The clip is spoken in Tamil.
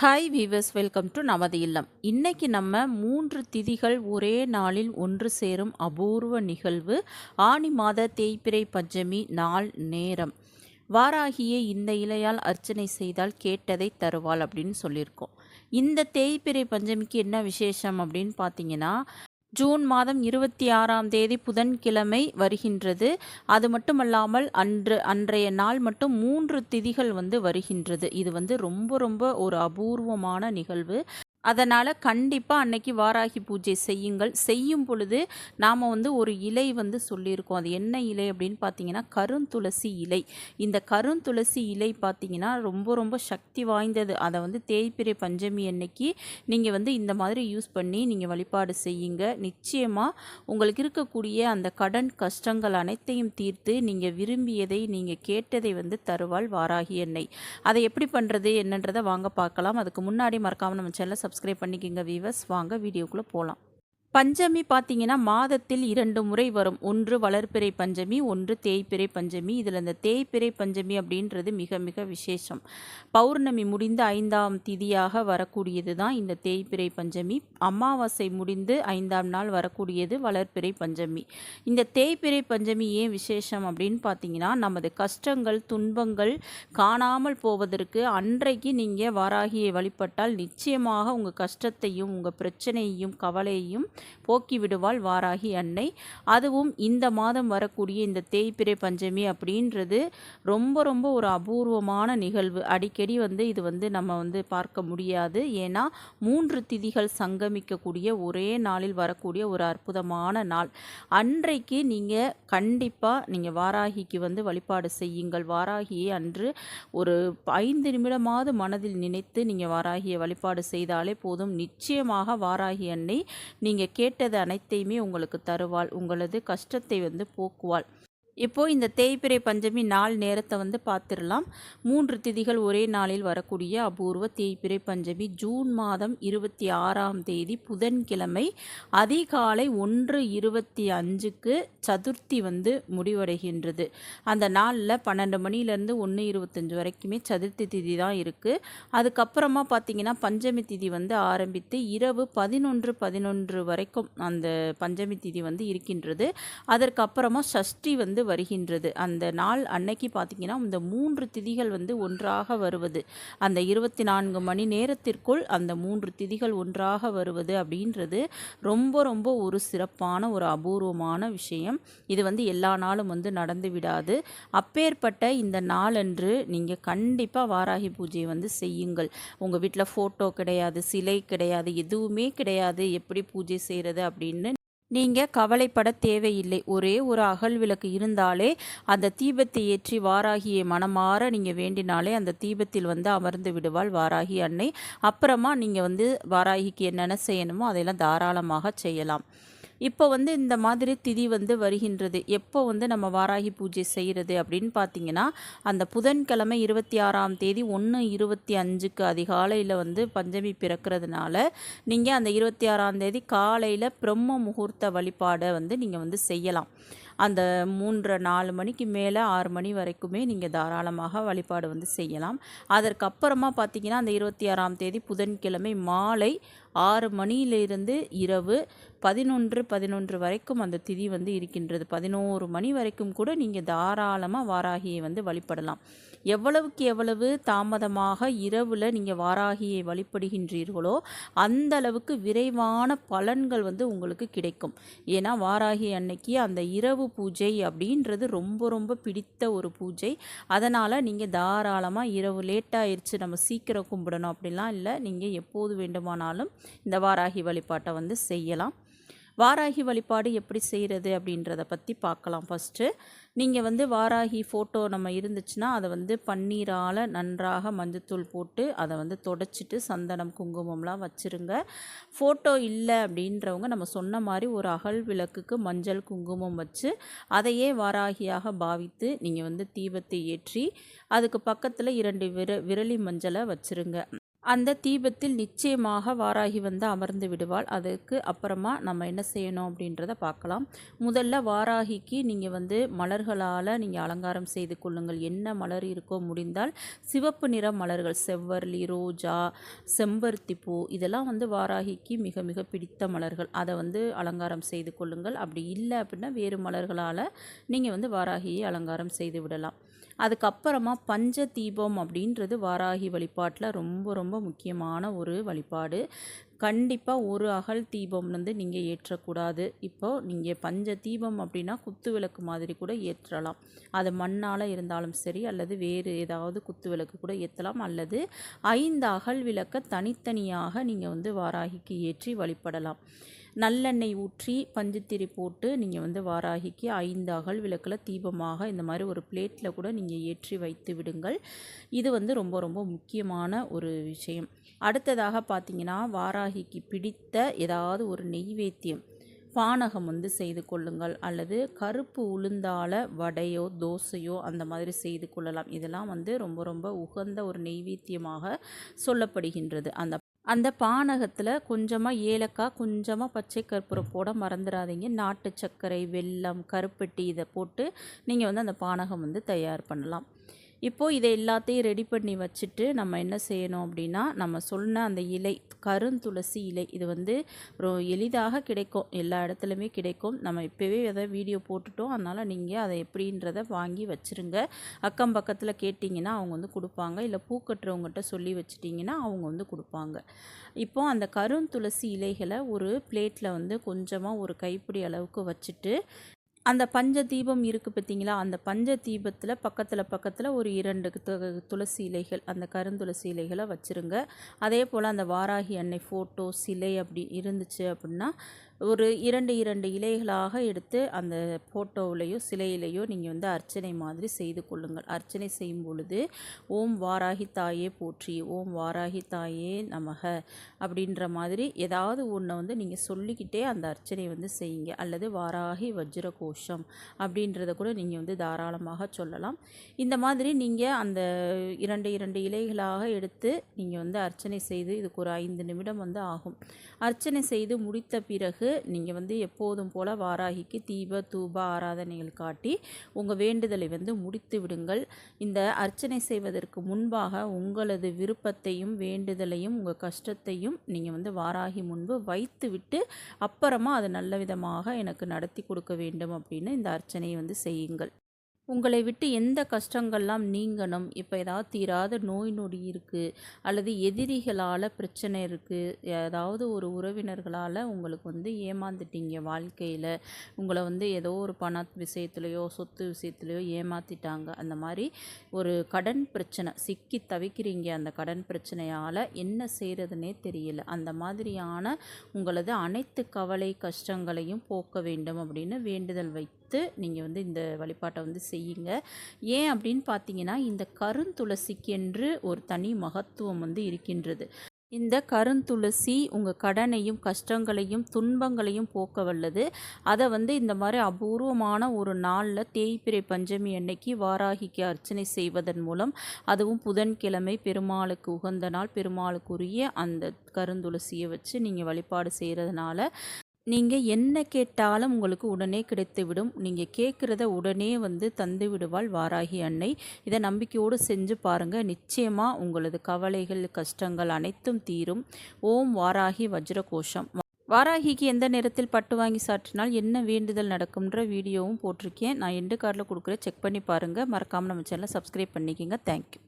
ஹாய் வீவர்ஸ் வெல்கம் டு நமது இல்லம். இன்னைக்கு நம்ம மூன்று திதிகள் ஒரே நாளில் ஒன்று சேரும் அபூர்வ நிகழ்வு ஆனி மாத தேய்பிரை பஞ்சமி நாள் நேரம். வாராகியே இந்த இலையால் அர்ச்சனை செய்தால் கேட்டதை தருவாள் அப்படின்னு சொல்லியிருக்கோம். இந்த தேய்பிரை பஞ்சமிக்கு என்ன விசேஷம் அப்படின்னு பார்த்தீங்கன்னா ஜூன் மாதம் இருபத்தி ஆறாம் தேதி புதன்கிழமை வருகின்றது. அது மட்டுமல்லாமல் அன்று அன்றைய நாள் மட்டும் மூன்று திதிகள் வந்து வருகின்றது. இது வந்து ரொம்ப ரொம்ப ஒரு அபூர்வமான நிகழ்வு. அதனால் கண்டிப்பாக அன்னைக்கு வாராகி பூஜை செய்யுங்கள். செய்யும் பொழுது நாம் வந்து ஒரு இலை வந்து சொல்லியிருக்கோம். அது என்ன இலை அப்படின்னு பார்த்தீங்கன்னா கருந்துளசி இலை. இந்த கருந்துளசி இலை பார்த்தீங்கன்னா ரொம்ப ரொம்ப சக்தி வாய்ந்தது. அதை வந்து தேய்பிரை பஞ்சமி அன்னைக்கு நீங்கள் வந்து இந்த மாதிரி யூஸ் பண்ணி நீங்கள் வழிபாடு செய்யுங்க. நிச்சயமாக உங்களுக்கு இருக்கக்கூடிய அந்த கடன் கஷ்டங்கள் அனைத்தையும் தீர்த்து நீங்கள் விரும்பியதை நீங்கள் கேட்டதை வந்து தருவாள் வாராகி எண்ணெய் அதை எப்படி பண்ணுறது என்னன்றதை வாங்க பார்க்கலாம். அதுக்கு முன்னாடி மறக்காமல் நம்ம சேனலை சப்ஸ்கிரைப் பண்ணிக்கோங்க வீவர்ஸ் வாங்க வீடியோக்குள்ளே போகலாம் பஞ்சமி பார்த்தீங்கன்னா மாதத்தில் இரண்டு முறை வரும். ஒன்று வளர்ப்பிறை பஞ்சமி ஒன்று தேய்பிறை பஞ்சமி. இதில் இந்த தேய்பிறை பஞ்சமி அப்படின்றது மிக மிக விசேஷம். பௌர்ணமி முடிந்து ஐந்தாம் திதியாக வரக்கூடியது தான் இந்த தேய்பிறை பஞ்சமி. அமாவாசை முடிந்து ஐந்தாம் நாள் வரக்கூடியது வளர்ப்பிறை பஞ்சமி. இந்த தேய்பிறை பஞ்சமி ஏன் விசேஷம் அப்படின்னு பார்த்தீங்கன்னா நமது கஷ்டங்கள் துன்பங்கள் காணாமல் போவதற்கு அன்றைக்கு நீங்கள் வாராகியை வழிபட்டால் நிச்சயமாக உங்கள் கஷ்டத்தையும் உங்கள் பிரச்சனையையும் கவலையையும் போக்கி விடுவாள் வாராகி அன்னை. அதுவும் இந்த மாதம் வரக்கூடிய இந்த தேய்பிறை பஞ்சமி அப்படின்றது ரொம்ப ரொம்ப ஒரு அபூர்வமான நிகழ்வு. அடிக்கடி வந்து இது வந்து நம்ம வந்து பார்க்க முடியாது. ஏன்னா மூன்று திதிகள் சங்கமிக்கக்கூடிய ஒரே நாளில் வரக்கூடிய ஒரு அற்புதமான நாள். அன்றைக்கு நீங்கள் கண்டிப்பாக நீங்கள் வாராகிக்கு வந்து வழிபாடு செய்யுங்கள். வாராகியை அன்று ஒரு ஐந்து நிமிடமாவது மனதில் நினைத்து நீங்கள் வாராகியை வழிபாடு செய்தாலே போதும். நிச்சயமாக வாராகி அன்னை நீங்கள் கேட்டது அனைத்தையுமே உங்களுக்கு தருவாள். உங்களது கஷ்டத்தை வந்து போக்குவாள். இப்போது இந்த தேய்பிறை பஞ்சமி நாள் நேரத்தை வந்து பார்த்துடலாம். மூன்று திதிகள் ஒரே நாளில் வரக்கூடிய அபூர்வ தேய்பிறை பஞ்சமி ஜூன் மாதம் இருபத்தி ஆறாம் தேதி புதன்கிழமை அதிகாலை ஒன்று இருபத்தி அஞ்சுக்கு சதுர்த்தி வந்து முடிவடைகின்றது. அந்த நாளில் பன்னெண்டு மணிலேருந்து ஒன்று இருபத்தஞ்சு வரைக்குமே சதுர்த்தி திதி தான் இருக்குது அதுக்கப்புறமா பார்த்திங்கன்னா பஞ்சமி திதி வந்து ஆரம்பித்து இரவு பதினொன்று பதினொன்று வரைக்கும் அந்த பஞ்சமி திதி வந்து இருக்கின்றது. அதற்கப்புறமா சஷ்டி வந்து வருகின்றது. அந்த நாள் அன்னைக்கு பார்த்திங்கன்னா இந்த மூன்று திதிகள் வந்து ஒன்றாக வருவது. அந்த இருபத்தி நான்கு மணி நேரத்திற்குள் அந்த மூன்று திதிகள் ஒன்றாக வருவது அப்படின்றது ரொம்ப ரொம்ப ஒரு சிறப்பான ஒரு அபூர்வமான விஷயம். இது வந்து எல்லா நாளும் வந்து நடந்து விடாது. அப்பேற்பட்ட இந்த நாளன்று நீங்கள் கண்டிப்பாக வாராகி பூஜையை வந்து செய்யுங்கள். உங்கள் வீட்டில் ஃபோட்டோ கிடையாது சிலை கிடையாது எதுவுமே கிடையாது. எப்படி பூஜை செய்கிறது அப்படின்னு நீங்கள் கவலைப்பட தேவையில்லை. ஒரே ஒரு அகல் விளக்கு இருந்தாலே அந்த தீபத்தை ஏற்றி வாராகியை மனமாற நீங்கள் வேண்டினாலே அந்த தீபத்தில் வந்து அமர்ந்து விடுவாள் வாராகி அன்னை. அப்புறமா நீங்கள் வந்து வாராகிக்கு என்னென்ன செய்யணுமோ அதையெல்லாம் தாராளமாக செய்யலாம். இப்போ வந்து இந்த மாதிரி திதி வந்து வருகின்றது. எப்போ வந்து நம்ம வாராகி பூஜை செய்கிறது அப்படின்னு பார்த்தீங்கன்னா அந்த புதன்கிழமை இருபத்தி ஆறாம் தேதி ஒன்று இருபத்தி அஞ்சுக்கு அதிகாலையில் வந்து பஞ்சமி பிறக்கிறதுனால நீங்கள் அந்த இருபத்தி ஆறாம் தேதி காலையில் பிரம்ம முகூர்த்த வழிபாடை வந்து நீங்கள் வந்து செய்யலாம். அந்த மூன்று நாலு மணிக்கு மேலே ஆறு மணி வரைக்குமே நீங்கள் தாராளமாக வழிபாடு வந்து செய்யலாம். அதற்கப்புறமா பார்த்தீங்கன்னா அந்த இருபத்தி ஆறாம் தேதி புதன்கிழமை மாலை ஆறு மணியிலிருந்து இரவு பதினொன்று பதினொன்று வரைக்கும் அந்த திதி வந்து இருக்கின்றது. பதினோரு மணி வரைக்கும் கூட நீங்கள் தாராளமாக வாராகியை வந்து வழிபடலாம். எவ்வளவுக்கு எவ்வளவு தாமதமாக இரவில் நீங்கள் வாராகியை வழிபடுகின்றீர்களோ அந்த அளவுக்கு விரைவான பலன்கள் வந்து உங்களுக்கு கிடைக்கும். ஏன்னா வாராகி அன்னைக்கு அந்த இரவு பூஜை அப்படின்றது ரொம்ப ரொம்ப பிடித்த ஒரு பூஜை. அதனால் நீங்கள் தாராளமாக இரவு லேட்டாகிடுச்சு நம்ம சீக்கிரம் கும்பிடணும் அப்படிலாம் இல்லை. நீங்கள் எப்போது வேண்டுமானாலும் இந்த வாராகி வழிபாட்டை வந்து செய்யலாம். வாராகி வழிபாடு எப்படி செய்கிறது அப்படின்றத பற்றி பார்க்கலாம் ஃபஸ்ட்டு நீங்கள் வந்து வாராகி ஃபோட்டோ நம்ம இருந்துச்சுன்னா அதை வந்து பன்னீரால் நன்றாக மஞ்சத்தூள் போட்டு அதை வந்து தொடச்சிட்டு சந்தனம் குங்குமம்லாம் வச்சுருங்க. ஃபோட்டோ இல்லை அப்படின்றவங்க நம்ம சொன்ன மாதிரி ஒரு அகல் விளக்குக்கு மஞ்சள் குங்குமம் வச்சு அதையே வாராகியாக பாவித்து நீங்கள் வந்து தீபத்தை ஏற்றி அதுக்கு பக்கத்தில் இரண்டு விர விரலி மஞ்சளை வச்சுருங்க. அந்த தீபத்தில் நிச்சயமாக வாராகி வந்து அமர்ந்து விடுவாள். அதுக்கு அப்புறமா நம்ம என்ன செய்யணும் அப்படின்றத பார்க்கலாம். முதல்ல வாராகிக்கு நீங்கள் வந்து மலர்களால் நீங்கள் அலங்காரம் செய்து கொள்ளுங்கள். என்ன மலர் இருக்கோ முடிந்தால் சிவப்பு நிற மலர்கள் செவ்வரளி ரோஜா செம்பருத்தி பூ இதெல்லாம் வந்து வாராகிக்கு மிக மிக பிடித்த மலர்கள். அதை வந்து அலங்காரம் செய்து கொள்ளுங்கள். அப்படி இல்லை அப்படின்னா வேறு மலர்களால் நீங்கள் வந்து வாராகியை அலங்காரம் செய்து விடலாம். அதுக்கப்புறமா பஞ்ச தீபம் அப்படின்றது வாராகி வழிபாட்டில் ரொம்ப ரொம்ப முக்கியமான ஒரு வழிபாடு. கண்டிப்பாக ஒரு அகல் தீபம் வந்து நீங்கள் ஏற்றக்கூடாது. இப்போது நீங்கள் பஞ்ச தீபம் அப்படின்னா குத்து விளக்கு மாதிரி கூட ஏற்றலாம். அது மண்ணால் இருந்தாலும் சரி அல்லது வேறு ஏதாவது குத்து விளக்கு கூட ஏற்றலாம். அல்லது ஐந்து அகல் விளக்கை தனித்தனியாக நீங்கள் வந்து வாராகிக்கு ஏற்றி வழிபடலாம். நல்லெண்ணெய் ஊற்றி பஞ்சுத்திரி போட்டு நீங்கள் வந்து வாராகிக்கு ஐந்து அகல் விளக்கில் தீபமாக இந்த மாதிரி ஒரு பிளேட்டில் கூட நீங்கள் ஏற்றி வைத்து விடுங்கள். இது வந்து ரொம்ப ரொம்ப முக்கியமான ஒரு விஷயம். அடுத்ததாக பார்த்தீங்கன்னா வாராகிக்கு பிடித்த ஏதாவது ஒரு நெய்வேத்தியம் பானகம் வந்து செய்து கொள்ளுங்கள். அல்லது கருப்பு உளுந்தால வடையோ தோசையோ அந்த மாதிரி செய்து கொள்ளலாம். இதெல்லாம் வந்து ரொம்ப ரொம்ப உகந்த ஒரு நெய்வேத்தியமாக சொல்லப்படுகின்றது. அந்த அந்த பானகத்தில் கொஞ்சமாக ஏலக்காய் கொஞ்சமாக பச்சை கற்பூரம் போட மறந்துடாதீங்க நாட்டு சர்க்கரை வெல்லம் கருப்பட்டி இதை போட்டு நீங்கள் வந்து அந்த பானகம் வந்து தயார் பண்ணலாம். இப்போது இதை எல்லாத்தையும் ரெடி பண்ணி வச்சுட்டு நம்ம என்ன செய்யணும் அப்படின்னா நம்ம சொன்ன அந்த இலை கருந்துளசி இலை இது வந்து எளிதாக கிடைக்கும். எல்லா இடத்துலையுமே கிடைக்கும். நம்ம இப்போவே எதை வீடியோ போட்டுட்டோம். அதனால் நீங்கள் அதை எப்படின்றத வாங்கி வச்சுருங்க. அக்கம் பக்கத்தில் கேட்டிங்கன்னா அவங்க வந்து கொடுப்பாங்க. இல்லை பூ கட்டுறவங்ககிட்ட சொல்லி வச்சிட்டிங்கன்னா அவங்க வந்து கொடுப்பாங்க. இப்போது அந்த கருந்துளசி இலைகளை ஒரு பிளேட்டில் வந்து கொஞ்சமாக ஒரு கைப்பிடி அளவுக்கு வச்சுட்டு அந்த பஞ்ச தீபம் இருக்குது பார்த்தீங்களா? அந்த பஞ்ச தீபத்தில் பக்கத்தில் பக்கத்தில் ஒரு இரண்டு துளசி இலைகள் அந்த கருந்துளசி இலைகளை வச்சுருங்க. அதே போல் அந்த வாராகி அன்னை ஃபோட்டோ சிலை அப்படி இருந்துச்சு அப்படின்னா ஒரு இரண்டு இரண்டு இலைகளாக எடுத்து அந்த ஃபோட்டோவிலையோ சிலையிலையோ நீங்கள் வந்து அர்ச்சனை மாதிரி செய்து கொள்ளுங்கள். அர்ச்சனை செய்யும் பொழுது ஓம் வாராகி தாயே போற்றி ஓம் வாராகி தாயே நமக அப்படின்ற மாதிரி ஏதாவது ஒன்றை வந்து நீங்கள் சொல்லிக்கிட்டே அந்த அர்ச்சனை வந்து செய்யுங்க. அல்லது வாராகி வஜ்ர கோஷம் அப்படின்றத கூட நீங்கள் வந்து தாராளமாக சொல்லலாம். இந்த மாதிரி நீங்கள் அந்த இரண்டு இரண்டு இலைகளாக எடுத்து நீங்கள் வந்து அர்ச்சனை செய்து இதுக்கு ஒரு ஐந்து நிமிடம் வந்து ஆகும். அர்ச்சனை செய்து முடித்த பிறகு பிறகு நீங்கள் வந்து எப்போதும் போல் வாராகிக்கு தீப தூப ஆராதனைகள் காட்டி உங்கள் வேண்டுதலை வந்து முடித்து விடுங்கள். இந்த அர்ச்சனை செய்வதற்கு முன்பாக உங்களது விருப்பத்தையும் வேண்டுதலையும் உங்கள் கஷ்டத்தையும் நீங்கள் வந்து வாராகி முன்பு வைத்து விட்டு அப்புறமா அது நல்ல விதமாக எனக்கு நடத்தி கொடுக்க வேண்டும் அப்படின்னு இந்த அர்ச்சனையை வந்து செய்யுங்கள். உங்களை விட்டு எந்த கஷ்டங்கள்லாம் நீங்கணும்? இப்போ ஏதாவது தீராத நோய் நொடி இருக்குது அல்லது எதிரிகளால் பிரச்சனை இருக்குது ஏதாவது ஒரு உறவினர்களால் உங்களுக்கு வந்து ஏமாந்துட்டீங்க வாழ்க்கையில் உங்களை வந்து ஏதோ ஒரு பண விஷயத்துலையோ சொத்து விஷயத்துலையோ ஏமாற்றிட்டாங்க அந்த மாதிரி ஒரு கடன் பிரச்சனை சிக்கி தவிக்கிறீங்க அந்த கடன் பிரச்சனையால் என்ன செய்கிறதுனே தெரியல. அந்த மாதிரியான உங்களது அனைத்து கவலை கஷ்டங்களையும் போக்க வேண்டும் அப்படின்னு வேண்டுதல் வை பார்த்து நீங்கள் வந்து இந்த வழிபாட்டை வந்து செய்யுங்க. ஏன் அப்படின்னு பார்த்தீங்கன்னா இந்த கருந்துளசிக்கென்று ஒரு தனி மகத்துவம் வந்து இருக்கின்றது. இந்த கருந்துளசி உங்கள் கடனையும் கஷ்டங்களையும் துன்பங்களையும் போக்க வல்லது. அதை வந்து இந்த மாதிரி அபூர்வமான ஒரு நாளில் தேய்பிரை பஞ்சமி அன்னைக்கு வாராகிக்கு அர்ச்சனை செய்வதன் மூலம் அதுவும் புதன்கிழமை பெருமாளுக்கு உகந்த நாள் பெருமாளுக்குரிய அந்த கருந்துளசியை வச்சு நீங்கள் வழிபாடு செய்கிறதுனால நீங்கள் என்ன கேட்டாலும் உங்களுக்கு உடனே கிடைத்துவிடும். நீங்கள் கேட்குறத உடனே வந்து தந்து விடுவாள் வாராகி அன்னை. இதை நம்பிக்கையோடு செஞ்சு பாருங்கள் நிச்சயமாக உங்களது கவலைகள் கஷ்டங்கள் அனைத்தும் தீரும். ஓம் வாராகி வஜ்ர கோஷம் வாராகிக்கு எந்த நேரத்தில் பட்டு வாங்கி சாற்றினால் என்ன வேண்டுதல் நடக்கும்ன்ற வீடியோவும் போட்டிருக்கேன். நான் எண்டு கார்டில் கொடுக்குறேன். செக் பண்ணி பாருங்கள் மறக்காமல் நம்ம சேனலை சப்ஸ்கிரைப் பண்ணிக்கிங்க. தேங்க்யூ.